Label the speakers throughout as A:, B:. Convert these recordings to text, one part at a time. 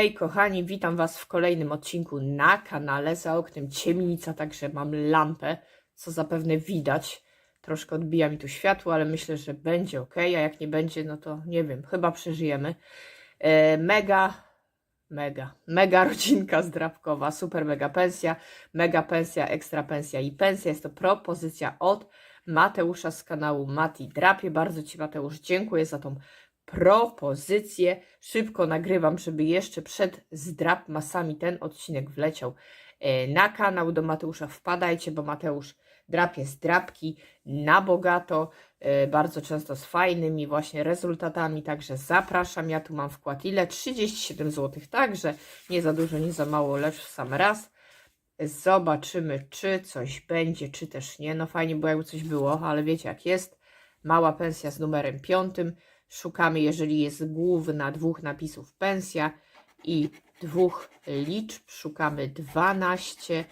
A: Hej kochani, witam Was w kolejnym odcinku na kanale. Za oknem ciemnica, także mam lampę, co zapewne widać. Troszkę odbija mi tu światło, ale myślę, że będzie ok. A jak nie będzie, no to nie wiem, chyba przeżyjemy. E, mega, mega, mega rodzinka zdrabkowa, super mega pensja, mega pensja, ekstra pensja i pensja. Jest to propozycja od Mateusza z kanału Mati Drapie. Bardzo Ci Mateusz dziękuję za tą propozycję. Szybko nagrywam, żeby jeszcze przed zdrap masami ten odcinek wleciał e, na kanał do Mateusza. Wpadajcie, bo Mateusz drapie zdrapki na bogato, e, bardzo często z fajnymi właśnie rezultatami, także zapraszam. Ja tu mam wkład ile? 37 zł, także nie za dużo, nie za mało, lecz w sam raz. Zobaczymy, czy coś będzie, czy też nie. No fajnie było, jakby coś było, ale wiecie jak jest. Mała pensja z numerem piątym. Szukamy, jeżeli jest główna dwóch napisów pensja i dwóch liczb. Szukamy 12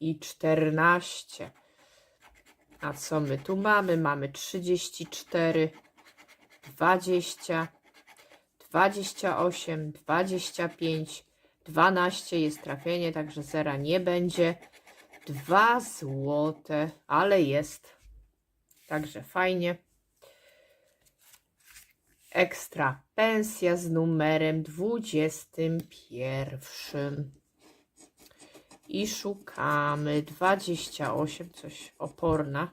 A: i 14. A co my tu mamy? Mamy 34, 20, 28, 25, 12 jest trafienie, także zera nie będzie. 2 złote, ale jest. Także fajnie. Ekstra pensja z numerem 21. I szukamy 28, coś oporna.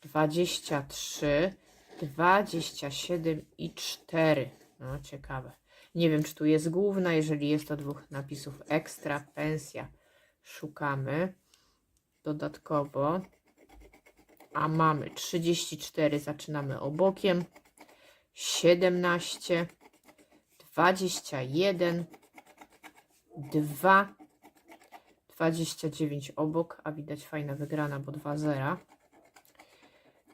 A: 23, 27 i 4. No ciekawe. Nie wiem, czy tu jest główna. Jeżeli jest to dwóch napisów ekstra pensja, szukamy dodatkowo. A mamy 34, zaczynamy obokiem. 17, 21, 2, 29 obok, a widać fajna wygrana, bo 2 zera.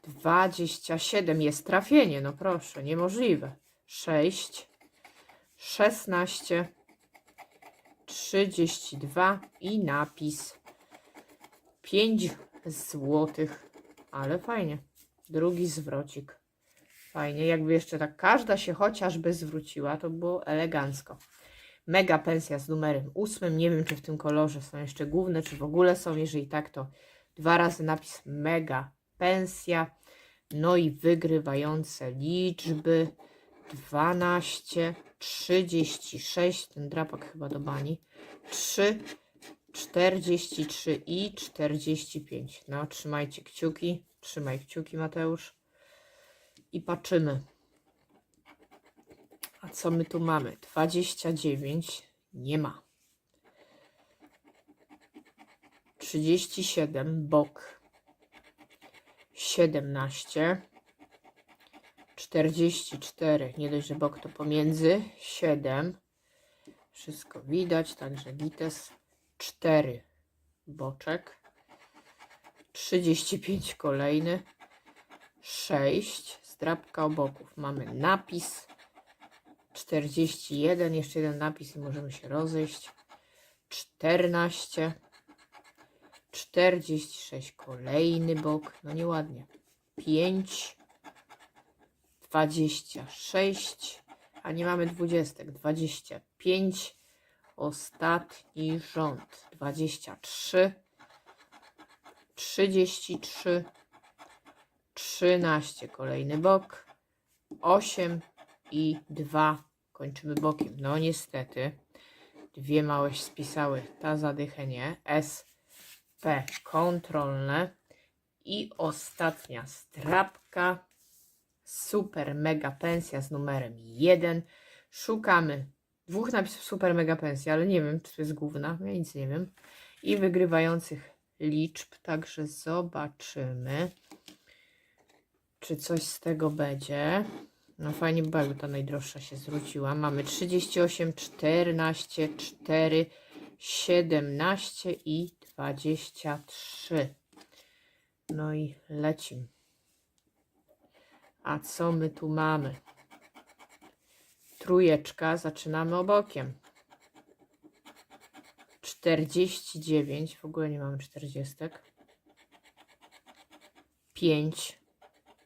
A: 27 jest trafienie, no proszę, niemożliwe. 6, 16, 32 i napis 5 złotych, ale fajnie. Drugi zwrocik. Fajnie, jakby jeszcze tak każda się chociażby zwróciła, to było elegancko. Mega pensja z numerem ósmym. Nie wiem, czy w tym kolorze są jeszcze główne, czy w ogóle są. Jeżeli tak, to dwa razy napis mega pensja. No i wygrywające liczby 12, 36, ten drapak chyba do bani, 3, 43 i 45. No, trzymajcie kciuki, trzymaj kciuki Mateusz i patrzymy. A co my tu mamy? 29 nie ma. 37 bok. 17 44 nie dość, że bok to pomiędzy 7 wszystko widać, także gites 4 boczek 35 kolejny 6 strapka oboków. Mamy napis 41 jeszcze jeden napis i możemy się rozejść. 14 46 kolejny bok. No nieładnie. 5 26 a nie mamy 20 25 ostatni rząd. 23 33 13 kolejny bok. 8 i 2 kończymy bokiem. No niestety. Dwie małe spisały. Ta zadychę nie S P kontrolne. I ostatnia strapka. Super mega pensja z numerem 1 szukamy dwóch napisów super mega pensja ale nie wiem czy to jest główna ja nic nie wiem. I wygrywających liczb. Także zobaczymy czy coś z tego będzie. No fajnie by jakby ta najdroższa się zwróciła. Mamy 38, 14, 4, 17 i 23. No i lecimy. A co my tu mamy? Trójeczka, zaczynamy obokiem. 49, w ogóle nie mamy 40. 5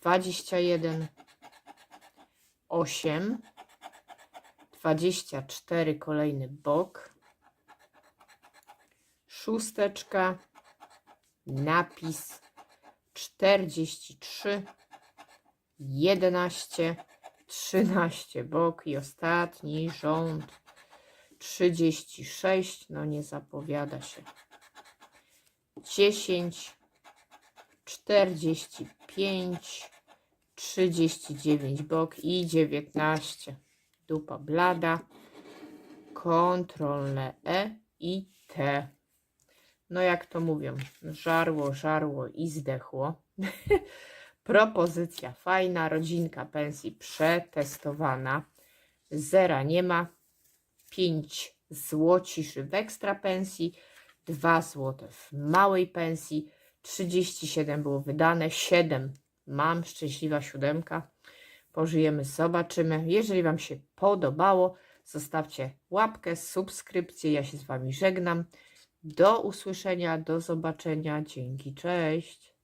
A: 21, 8, 24 kolejny bok, szósteczka, napis 43, 11, 13 bok i ostatni rząd 36, no nie zapowiada się. 10, 45, 39 bok i 19. Dupa blada. Kontrolne E i T. No jak to mówią, żarło, żarło i zdechło. Propozycja fajna, rodzinka pensji przetestowana. Zera nie ma. 5 złociszy w ekstra pensji, 2 złote w małej pensji, 37 było wydane, 7 mam, szczęśliwa siódemka. Pożyjemy, zobaczymy. Jeżeli Wam się podobało, zostawcie łapkę, subskrypcję. Ja się z Wami żegnam. Do usłyszenia, do zobaczenia. Dzięki, cześć.